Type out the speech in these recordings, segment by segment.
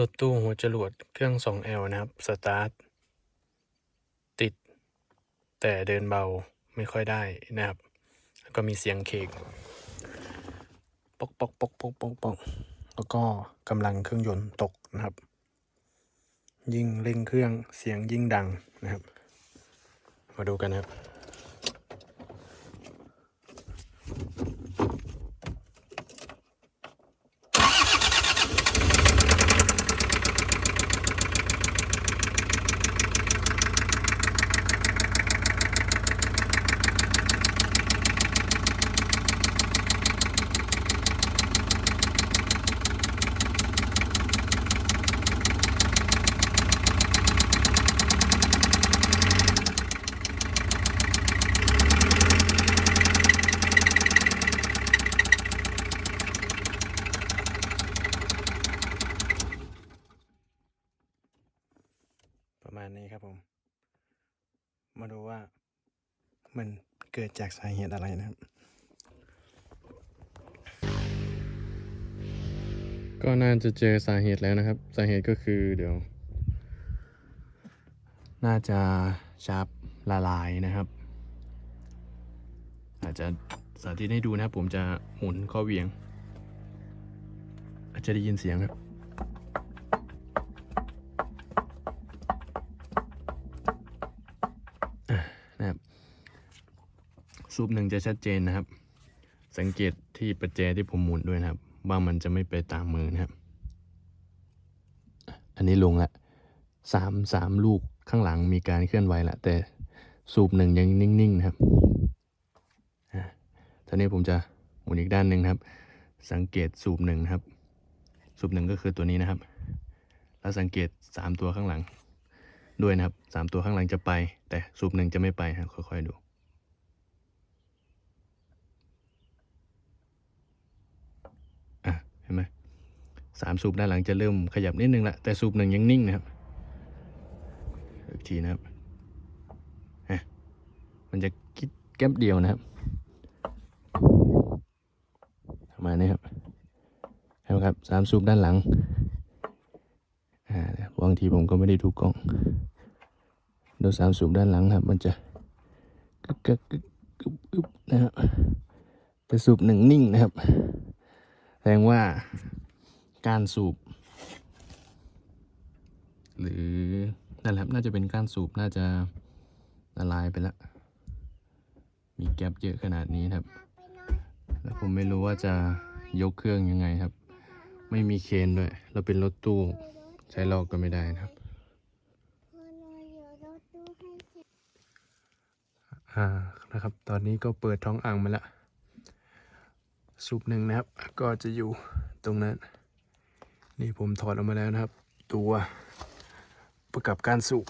รถตู้หัวจรวดเครื่อง 2L นะครับ สตาร์ท ติด แต่เดินเบาไม่ค่อยได้นะครับ แล้วก็มีเสียงเคกปอกปอกปอกปอกปอกปอกแล้วก็กำลังเครื่องยนต์ตกนะครับ ยิ่งเร่งเครื่องเสียงยิ่งดังนะครับ มาดูกันนะครับ ประมาณนี้ครับผม มาดูว่า มันเกิดจากสาเหตุอะไรนะครับ ก็น่าจะเจอสาเหตุแล้วนะครับ สาเหตุก็คือเดี๋ยว น่าจะชาร์ปละลายนะครับ อาจจะสาธิตให้ดูนะครับผมจะหมุนข้อเวียง อาจจะได้ยินเสียงครับ ซูปหนึ่งจะชัดเจนนะครับ สังเกตที่ประแจที่ผมหมุนด้วยนะครับ ว่ามันจะไม่ไปตามมือนะครับ อันนี้ลงละสามสามลูกข้างหลังมีการเคลื่อนไหวละแต่สูบหนึ่งยังนิ่งๆนะครับอ่าตอนนี้ผมจะหมุนอีกด้านหนึ่งครับ สังเกตสูบหนึ่งนะครับ สูบหนึ่งก็คือตัวนี้นะครับ แล้วสังเกตสามตัวข้างหลังด้วยนะครับสามตัวข้างหลังจะไป แต่สูบหนึ่งจะไม่ไปครับค่อยๆดู อะ เห็นไหม สามสูบด้านหลังจะเริ่มขยับนิดนึงละแต่สูบหนึ่งยังนิ่งนะครับอีกทีนะครับอะมันจะคิดแก๊บเดียวนะครับประมาณนี้ครับเห็นไหมครับสามสูบด้านหลังอ่าบางทีผมก็ไม่ได้ดูกล้องดูสามสูบด้านหลังครับ มันจะกึกกึกกึกกึบกึบนะครับแต่สูบหนึ่งนิ่งนะครับแสดงว่า การสูบ หรือนั่นแหละน่าจะเป็นการสูบน่าจะละลายไปแล้วมีแก๊ปเยอะขนาดนี้ครับ แล้วผมไม่รู้ว่าจะยกเครื่องยังไงครับ ไม่มีเคนด้วย เราเป็นรถตู้ใช้ลอกก็ไม่ได้นะครับอ่านะครับ ตอนนี้ก็เปิดท้องอ่างมาแล้วสูบหนึ่งนะครับ ก็จะอยู่ตรงนั้น นี่ผมถอดออกมาแล้วนะครับ ตัวประกับการสูบ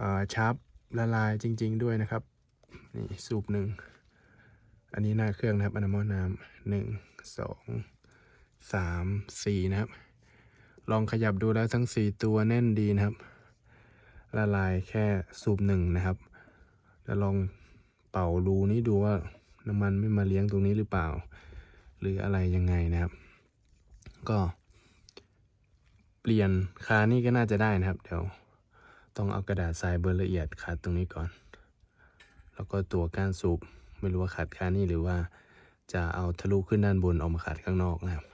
อ่าชาร์ปละลายจริง ๆ ด้วยนะครับ นี่สูบหนึ่ง อันนี้หน้าเครื่องนะครับอนามอน้ำหนึ่งสองสามสี่นะครับ ลองขยับดูแล้วทั้งสี่ตัวแน่นดีนะครับ ละลายแค่สูบหนึ่งนะครับแล้วลองเป่ารูนี้ดูว่าน้ำมันไม่มาเลี้ยงตรงนี้หรือเปล่า หรืออะไรยังไงนะครับ ก็เปลี่ยนคานี่ก็น่าจะได้นะครับ เดี๋ยวต้องเอากระดาษทรายเบอร์ละเอียดขัดตรงนี้ก่อน แล้วก็ตัวก้านสูบไม่รู้ว่าขัดคานี่หรือว่าจะเอาทะลุขึ้นด้านบนออกมาขัดข้างนอกนะครับ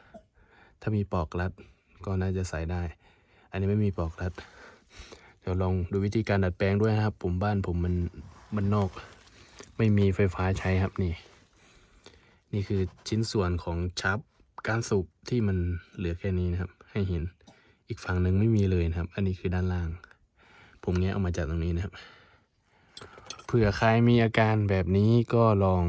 ถ้ามีปลอกรัดก็น่าจะใส่ได้ อันนี้ไม่มีปลอกรัด เดี๋ยวลองดูวิธีการดัดแปลงด้วยนะครับ ผมบ้านผมมันมันนอก ไม่มีไฟฟ้าใช้ครับนี่ นี่คือชิ้นส่วนของชับ การสูบที่มันเหลือแค่นี้นะครับ ให้เห็นอีกฝั่งหนึ่งไม่มีเลยนะครับ อันนี้คือด้านล่าง ผมแงะออกมาจากตรงนี้นะครับเผื่อใครมีอาการแบบนี้ก็ลอง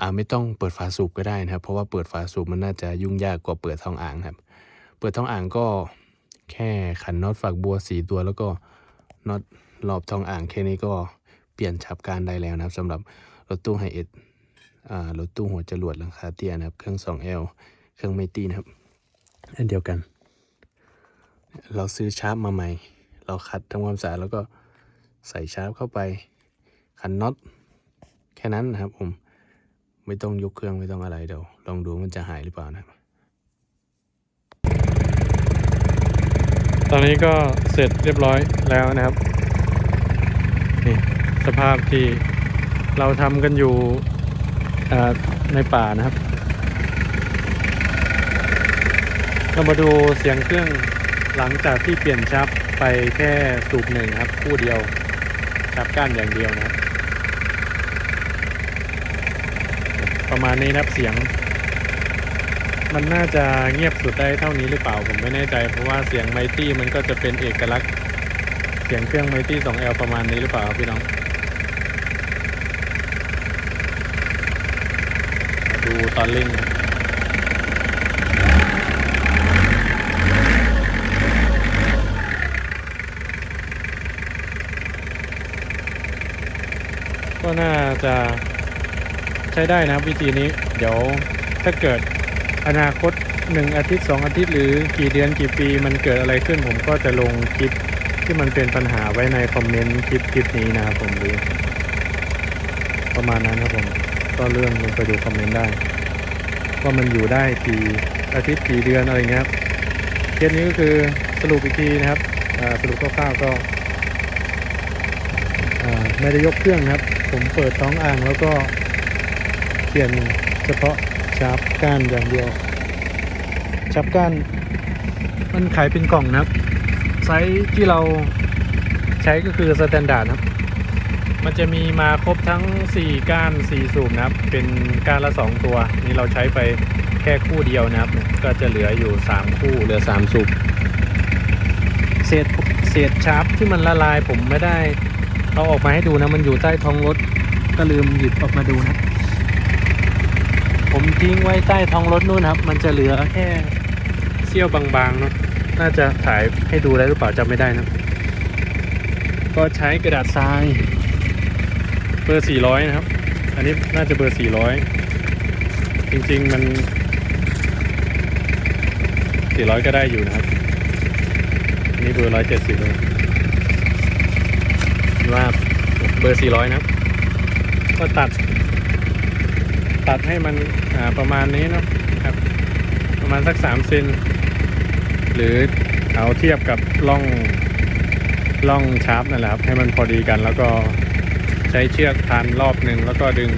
อ่าไม่ต้องเปิดฝาสูบก็ได้นะครับ เพราะว่าเปิดฝาสูบมันน่าจะยุ่งยากกว่าเปิดท้องอ่างครับ เปิดท้องอ่างก็แค่ขันน็อตฝักบัวสีตัวแล้วก็น็อตรอบท้องอ่างแค่นี้ก็เปลี่ยนฉับการได้แล้วนะครับสำหรับรถตู้ไฮเอ็ด รถตู้หัวจรวดหลังคาเตี้ยนะครับ เครื่อง 2L เครื่องไม่ตีนะครับ อันเดียวกัน เราซื้อชาร์ปมาใหม่ เราคัดทำความสะอาดแล้วก็ใส่ชาร์ปเข้าไป ขันน็อตแค่นั้นนะครับผม ไม่ต้องยกเครื่องไม่ต้องอะไรเดี๋ยวลองดูมันจะหายหรือเปล่านะครับอนนี้ก็เสร็จเรียบร้อยแล้วนะครับ นี่สภาพที่เราทำกันอยู่ ในป่านะครับ เรามาดูเสียงเครื่องหลังจากที่เปลี่ยนชับไปแค่สูบหนึ่งครับ คู่เดียวชับก้านอย่างเดียวนะครับ ประมาณนี้นะครับเสียง มันน่าจะเงียบสุดได้เท่านี้หรือเปล่าผมไม่แน่ใจ เพราะว่าเสียงไมตี้มันก็จะเป็นเอกลักษณ์เสียงเครื่องไมตี้ 2L ประมาณนี้หรือเปล่าพี่น้องมา ดูตอนเร่งนก็น่าจะใช้ได้นะครับวิธีนี้ เดี๋ยวถ้าเกิดอนาคต1อาทิตย์2อาทิตย์หรือกี่เดือนกี่ปีมันเกิดอะไรขึ้นผมก็จะลงคลิปที่มันเป็นปัญหาไว้ในคอมเมนต์คลิปคลิปนี้นะครับผมดูประมาณนั้นครับผม ก็เรื่องลงไปดูคอมเมนต์ได้ว่ามันอยู่ได้กี่อาทิตย์กี่เดือนอะไรเงี้ยครับเคสนี้ก็คือสรุปอีกทีนะครับสรุปคร่าวๆก็ไม่ได้ยกเครื่องครับ ผมเปิดท้องอ่างแล้วก็เปลี่ยนเฉพาะชาร์ปก้านอย่างเดียวชาร์ปก้านมันขายเป็นกล่องนะครับ ไซส์ที่เราใช้ก็คือสแตนดาร์ดครับ มันจะมีมาครบทั้ง 4 ก้าน 4 สูบนะครับ เป็นก้านละ 2 ตัว นี่เราใช้ไปแค่คู่เดียวนะครับ ก็จะเหลืออยู่ 3 คู่เหลือ 3 สูบเศษเศษชาร์ปที่มันละลายผมไม่ได้เอาออกมาให้ดูนะ มันอยู่ใต้ท้องรถก็ลืมหยิบออกมาดูนะ ผมทิ้งไว้ใต้ท้องรถนู่นครับ มันจะเหลือแค่เสี้ยวบางๆเนาะน่าจะถ่ายให้ดูได้หรือเปล่าจำไม่ได้นะ ก็ใช้กระดาษทราย เบอร์400นะครับ อันนี้น่าจะเบอร์400จริงๆมัน400ก็ได้อยู่นะครับอันนี่เบอร์170เลยว่าเบอร์400นะครับก็ตัด ตัดให้มันประมาณนี้นะครับ ประมาณสัก3เซนหรือเอาเทียบกับล่องล่องชาร์ปนั่นแหละครับ ให้มันพอดีกันแล้วก็ ใช้เชือกพันรอบหนึ่งแล้วก็ดึง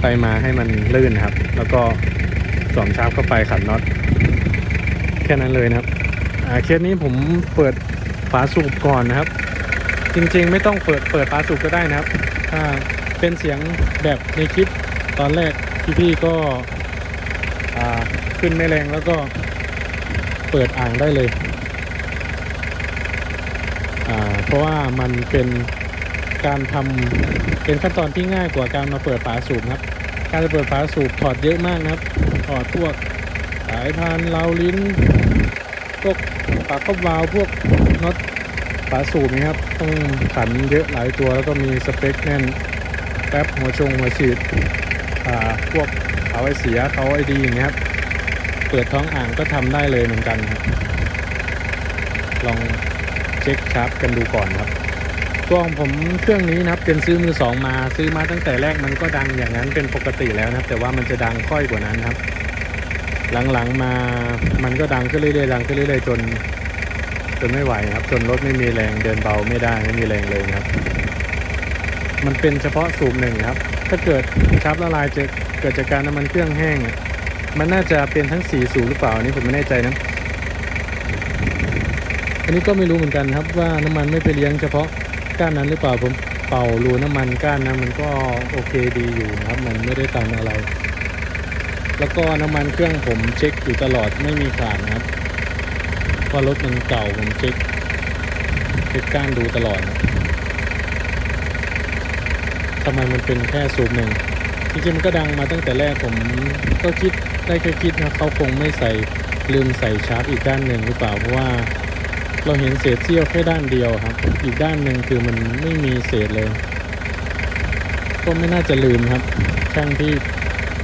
ไปมาให้มันลื่นครับ แล้วก็สวมชาร์ปเข้าไปขันน็อตแค่นั้นเลยนะครับเคสนี้ผมเปิดฝาสูบก่อนนะครับ จริงๆไม่ต้องเปิดเปิดฝาสูบก็ได้นะครับ ถ้าเป็นเสียงแบบในคลิปตอนแรกพี่ๆก็ขึ้นไม่แรงแล้วก็เปิดอ่างได้เลย เพราะว่ามันเป็น การทำเป็นขั้นตอนที่ง่ายกว่าการมาเปิดฝาสูบครับ การจะเปิดฝาสูบถอดเยอะมากนะครับ ถอดพวกสายพานราลิ้น พวกปากครอบวาล์วพวกน็อตฝาสูบนี่ครับ ต้องขันเยอะหลายตัวแล้วก็มีสเปคแน่นแป๊บหัวชงหัวฉีดอ่าพวกเขาไอเสียเขาไอดีอย่างเงี้ยครับ เปิดท้องอ่างก็ทำได้เลยเหมือนกันครับลองเช็คชาร์ปกันดูก่อนครับ ตัวของผมเครื่องนี้นะครับเป็นซื้อมือสองมาซื้อมาตั้งแต่แรกมันก็ดังอย่างนั้นเป็นปกติแล้วนะครับ แต่ว่ามันจะดังค่อยกว่านั้นครับ หลังๆมามันก็ดังขึ้นเรื่อยๆดังขึ้นเรื่อยๆจน จนไม่ไหวครับ จนรถไม่มีแรงเดินเบาไม่ได้ไม่มีแรงเลยนะครับ มันเป็นเฉพาะสูบหนึ่งครับ ถ้าเกิดชาร์ปละลายจะเกิดจากการน้ำมันเครื่องแห้งมันน่าจะเป็นทั้งสีสูบหรือเปล่าอันนี้ผมไม่แน่ใจนะอันนี้ก็ไม่รู้เหมือนกันครับว่าน้ำมันไม่ไปเลี้ยงเฉพาะ ก้านนั้นหรือเปล่าผมเป่ารูน้ำมันก้านนั้นมันก็โอเคดีอยู่นะครับ มันไม่ได้ตันอะไร แล้วก็น้ำมันเครื่องผมเช็คอยู่ตลอดไม่มีขาดนะครับว่ารถมันเก่าผมเช็คเช็คก้านดูตลอดนะทำไมมันเป็นแค่สูบหนึ่งจริงๆมันก็ดังมาตั้งแต่แรกผมก็คิดได้แค่คิดนะเขาคงไม่ใส่ลืมใส่ชาร์ปอีกด้านหนึ่งหรือเปล่าเพราะว่า เราเห็นเศษเสี้ยวแค่ด้านเดียวครับ อีกด้านหนึ่งคือมันไม่มีเศษเลย ก็ไม่น่าจะลืมครับ ช่างที่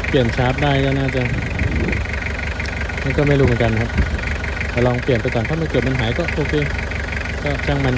เปลี่ยนชาร์ปได้ก็น่าจะนี่ก็ไม่รู้เหมือนกันครับแต่ลองเปลี่ยนไปก่อนถ้ามันเกิดมันหายก็โอเค ก็ช่างมัน